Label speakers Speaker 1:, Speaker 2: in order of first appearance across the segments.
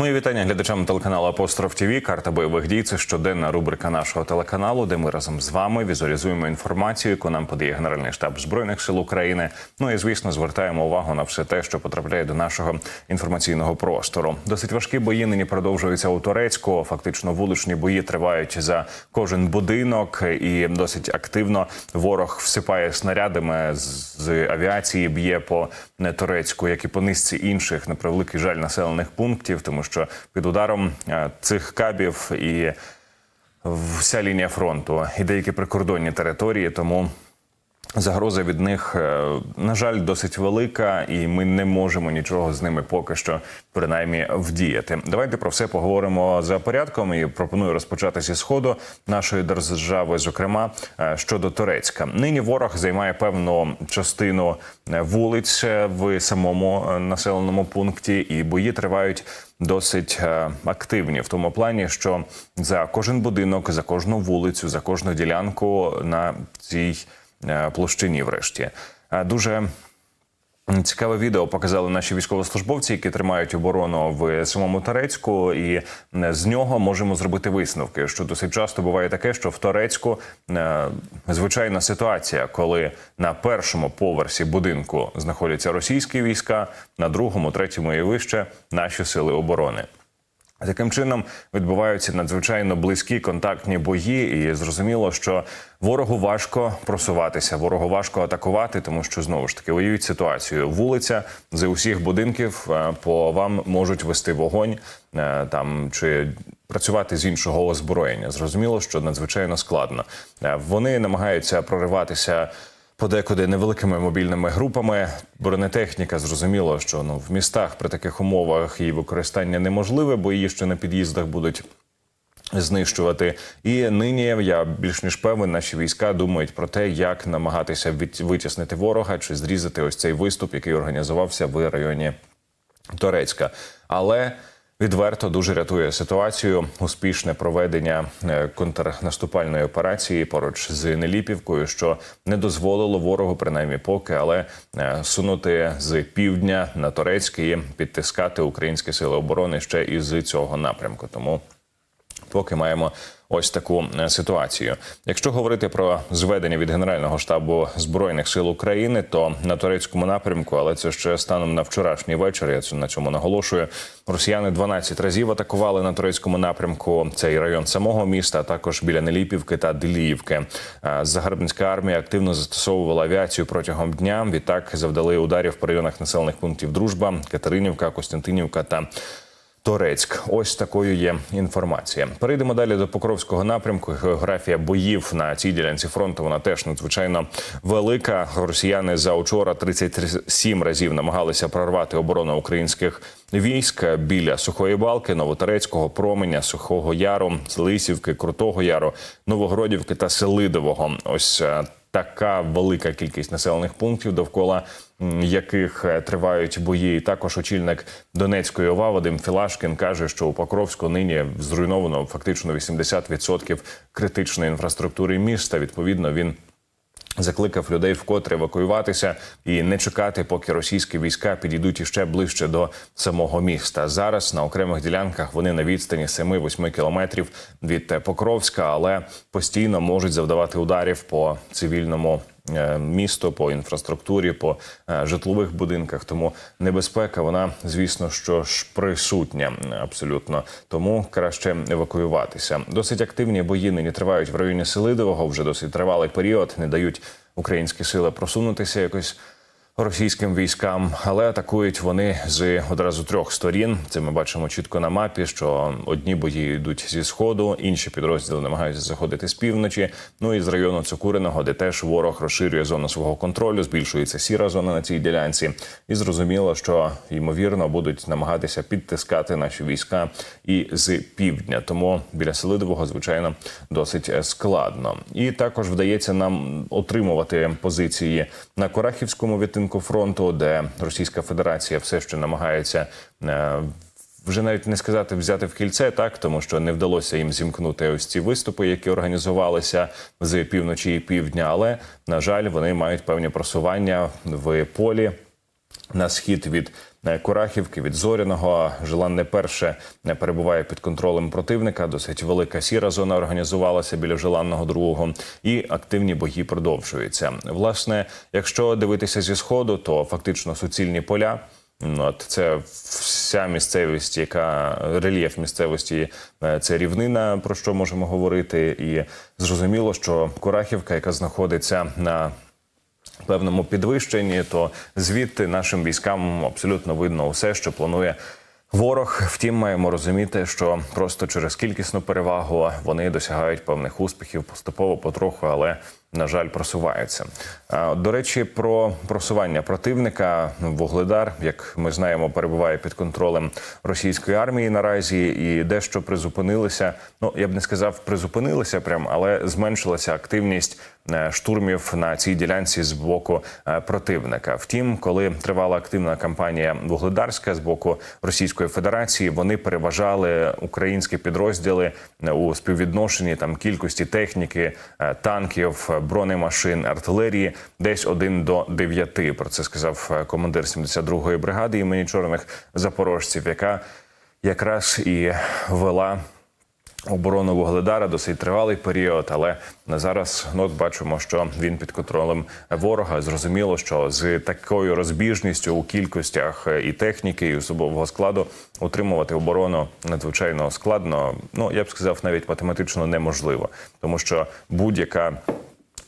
Speaker 1: Мої вітання глядачам телеканалу Апостроф ТВ. Карта бойових дій. Це щоденна рубрика нашого телеканалу, де ми разом з вами візуалізуємо інформацію, яку нам подає Генеральний штаб збройних сил України. Ну і звісно, звертаємо увагу на все те, що потрапляє до нашого інформаційного простору. Досить важкі бої нині продовжуються у Турецьку. Фактично, вуличні бої тривають за кожен будинок, і досить активно ворог всипає снарядами з авіації, б'є по не турецьку, як і по низці інших на превеликий жаль населених пунктів, тому що під ударом е, цих кабів і вся лінія фронту і деякі прикордонні території, тому. Загроза від них, е, на жаль, досить велика, і ми не можемо нічого з ними поки що принаймні вдіяти. Давайте про все поговоримо за порядком. І пропоную розпочати зі сходу нашої держави, зокрема е, щодо Турецька. Нині ворог займає певну частину е, вулиць в самому населеному пункті, і бої тривають. Досить активні в тому плані, що за кожен будинок, за кожну вулицю, за кожну ділянку на цій площині. Врешті дуже цікаве відео показали наші військовослужбовці, які тримають оборону в самому Торецьку, і з нього можемо зробити висновки. Що досить часто буває таке, що в Торецьку звичайна ситуація, коли на першому поверсі будинку знаходяться російські війська, на другому, третьому і вище наші сили оборони. Таким чином відбуваються надзвичайно близькі контактні бої, і зрозуміло, що ворогу важко просуватися, ворогу важко атакувати, тому що знову ж таки воюють ситуацію. Вулиця з усіх будинків по вам можуть вести вогонь там чи працювати з іншого озброєння. Зрозуміло, що надзвичайно складно. Вони намагаються прориватися подекуди невеликими мобільними групами. Бронетехніка зрозуміло, що ну в містах при таких умовах її використання неможливе, бо її ще на під'їздах будуть. Знищувати і нині я більш ніж певен, наші війська думають про те, як намагатися витіснити ворога чи зрізати ось цей виступ, який організувався в районі Торецька. Але Відверто дуже рятує ситуацію. Успішне проведення е, контрнаступальної операції поруч з Неліпівкою, що не дозволило ворогу, принаймні поки, але е, сунути з півдня на Торецький, підтискати українські сили оборони ще із цього напрямку. Тому поки маємо ось таку е, ситуацію. Якщо говорити про зведення від Генерального штабу збройних сил України, то на турецькому напрямку, але це ще станом на вчорашній вечір. Я на цьому наголошую. Росіяни 12 разів атакували на турецькому напрямку цей район самого міста, а також біля Неліпівки та Деліївки. Е, Загарбницька армія активно застосовувала авіацію протягом дня. Відтак завдали ударів по районах населених пунктів Дружба, Катеринівка, Костянтинівка та. Торецьк, ось такою є інформація. Перейдемо далі до Покровського напрямку. Географія боїв на цій ділянці фронту вона теж надзвичайно велика. Росіяни за учора 37 разів намагалися прорвати оборону українських військ біля Сухої Балки, Новоторецького, Променя, Сухого Яру, Лисівки, Крутого Яру, Новогродівки та Селидового. Ось е, така велика кількість населених пунктів, довкола яких е, тривають бої. І Також очільник Донецької ОВА Вадим Філашкін каже, що у Покровську нині зруйновано фактично 80% критичної інфраструктури міста. Відповідно, він. Закликав людей вкотре евакуюватися і не чекати, поки російські війська підійдуть іще ближче до самого міста. Зараз на окремих ділянках вони на відстані 7-8 кілометрів від Покровська, але постійно можуть завдавати ударів по цивільному Е, місто по інфраструктурі, по е, житлових будинках. Тому небезпека, вона звісно, що ж присутня абсолютно. Тому краще евакуюватися. Досить активні бої нині тривають в районі Селидового. Вже досить тривалий період. Не дають українські сили просунутися якось російським військам, але атакують вони з одразу трьох сторін. Це ми бачимо чітко на мапі. Що одні бої йдуть зі сходу, інші підрозділи намагаються заходити з півночі. Ну і з району Цукуриного, де теж ворог розширює зону свого контролю, збільшується сіра зона на цій ділянці, і зрозуміло, що ймовірно будуть намагатися підтискати наші війська і з півдня. Тому біля Селидового, звичайно, досить складно. І також вдається нам отримувати позиції на Корахівському відтинку ділянку фронту, де Російська Федерація все ще намагається. Е, вже навіть не сказати взяти в кільце, так тому що не вдалося їм зімкнути ось ці виступи, які організувалися з півночі і півдня. Але на жаль, вони мають певні просування в полі на схід від е, Курахівки від Зоряного. Жилан не перше не перебуває під контролем противника. Досить велика сіра зона організувалася біля Желанного другого, і активні бої продовжуються. Власне, якщо дивитися зі сходу, то фактично суцільні поля. От це вся місцевість, яка рельєф місцевості е, це рівнина, про що можемо говорити, і зрозуміло, що Курахівка, яка знаходиться на певному підвищенні, то звідти нашим військам абсолютно видно усе, що планує. Ворог, втім, маємо розуміти, що просто через кількісну перевагу вони досягають певних успіхів поступово, потроху, але на жаль, просуваються. До речі, про просування противника Вугледар, як ми знаємо, перебуває під контролем російської армії наразі, і дещо призупинилися. Ну я б не сказав, призупинилися прям, але зменшилася активність штурмів на цій ділянці з боку е, противника. Втім, коли тривала активна кампанія Вугледарська з боку Російської Федерації, вони переважали українські підрозділи е, у співвідношенні там кількості техніки, е, танків, е, бронемашин, артилерії, десь один до дев'яти. Про це сказав е, командир 72-ї бригади імені чорних запорожців, яка якраз і вела оборону Вугледара досить тривалий період, але на зараз ну, бачимо, що він під контролем ворога. Зрозуміло, що з такою розбіжністю у кількостях е, і техніки, і особового складу утримувати оборону надзвичайно складно. Ну я б сказав, навіть математично неможливо, тому що будь-яка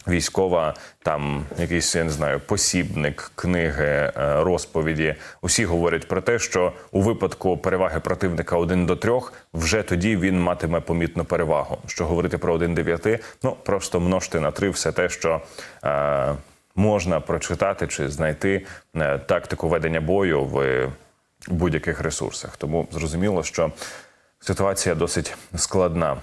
Speaker 1: військова, там якийсь я не знаю, посібник, книги, е, розповіді. Усі говорять про те, що у випадку переваги противника 1 до 3, вже тоді він матиме помітну перевагу. Що говорити про 1 9, ну просто множте на 3 все те, що. Е, Можна прочитати чи знайти е, тактику ведення бою в будь-яких ресурсах. Тому зрозуміло, що ситуація досить складна.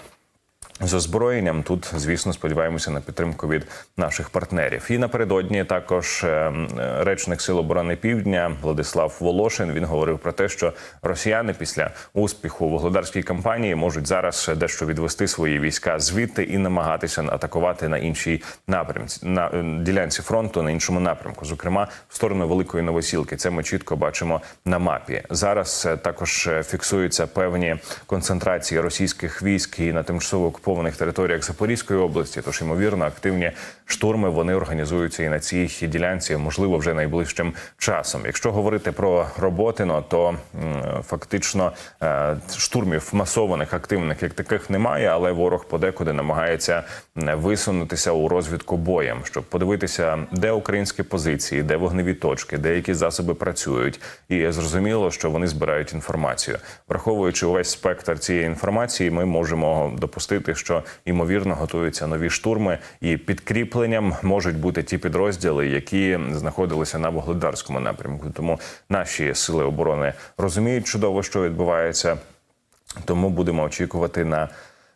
Speaker 1: З озброєнням тут, звісно, сподіваємося на підтримку від наших партнерів. І напередодні також е, е, речник Сил оборони Півдня Владислав Волошин він говорив про те, що росіяни після успіху в Вугледарській кампанії можуть зараз дещо відвести свої війська звідти і намагатися атакувати на іншій напрямці на е, ділянці фронту на іншому напрямку, зокрема в сторону Великої Новосілки. Це ми чітко бачимо на мапі. Зараз також фіксуються певні концентрації російських військ і на тимчасово окупованих територіях Запорізької області. Тож ймовірно, активні штурми вони організуються і на цій ділянці, можливо, вже найближчим часом. Якщо говорити про Роботино, то фактично е, штурмів масованих активних як таких немає, але ворог подекуди намагається висунутися у розвідку боєм, щоб подивитися, де українські позиції, де вогневі точки, де які засоби працюють, і зрозуміло, що вони збирають інформацію. Враховуючи увесь спектр цієї інформації, ми можемо допустити, що ймовірно готуються нові штурми, і підкріпленням можуть бути ті підрозділи, які знаходилися на вугледарському напрямку. Тому наші сили оборони розуміють чудово, що відбувається. Тому будемо очікувати на,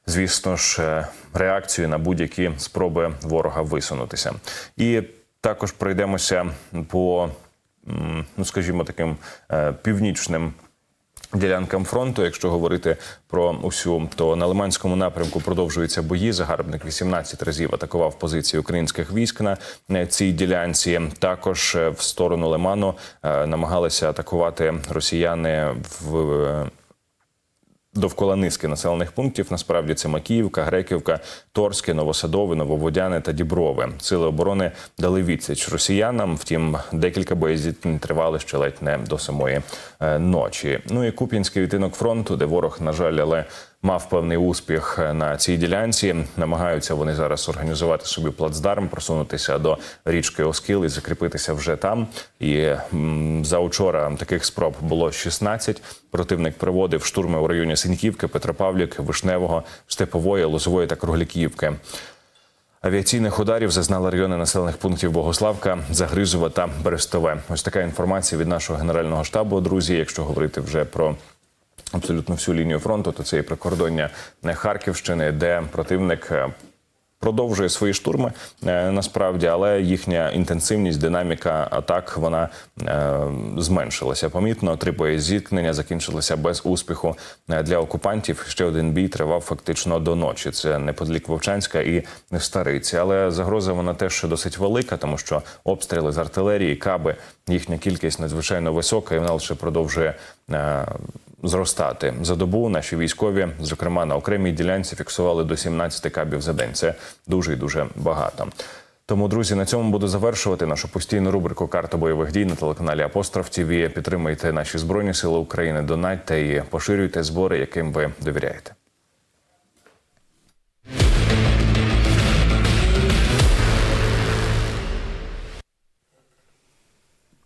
Speaker 1: звісно ж, е, реакцію на будь-які спроби ворога висунутися. І також пройдемося по, ну скажімо, таким е, північним. Ділянкам фронту, якщо говорити про усю, то на Лиманському напрямку продовжуються бої. Загарбник 18 разів атакував позиції українських військ на е, цій ділянці. Також е, в сторону Лиману е, намагалися атакувати росіяни в. Довкола низки населених пунктів насправді це Макіївка, Греківка, Торське, Новосадове, Нововодяне та Діброве. Сили оборони дали відсіч росіянам. Втім, декілька боєзіткнень тривали ще ледь не до самої е, ночі. Ну і Куп'янський відтинок фронту, де ворог, на жаль, але мав певний успіх на цій ділянці. Намагаються вони зараз організувати собі плацдарм, просунутися до річки Оскіл і закріпитися вже там. І м, заучора таких спроб було 16. Противник проводив штурми у районі Синьківки, Петропавлік, Вишневого, Степової, Лозової та Кругляківки. Авіаційних ударів зазнали райони населених пунктів Богославка, Загризова та Берестове. Ось така інформація від нашого генерального штабу. Друзі, якщо говорити вже про абсолютно всю лінію фронту, то це і прикордоння Харківщини, де противник е, продовжує свої штурми е, насправді, але їхня інтенсивність, динаміка атак вона е, зменшилася. Помітно три бої зіткнення закінчилися без успіху Е, для окупантів. Ще один бій тривав фактично до ночі. Це неподалік Вовчанська і Стариці. Але загроза вона теж ще досить велика, тому що обстріли з артилерії, каби, їхня кількість надзвичайно висока, і вона лише продовжує. е, Зростати за добу наші військові, зокрема на окремій ділянці, фіксували до 17 кабів за день. Це дуже і дуже багато. Тому, друзі, на цьому буду завершувати нашу постійну рубрику Карта бойових дій на телеканалі Апостроф ТВ. Підтримуйте наші збройні сили України, донатьте і поширюйте збори, яким ви довіряєте.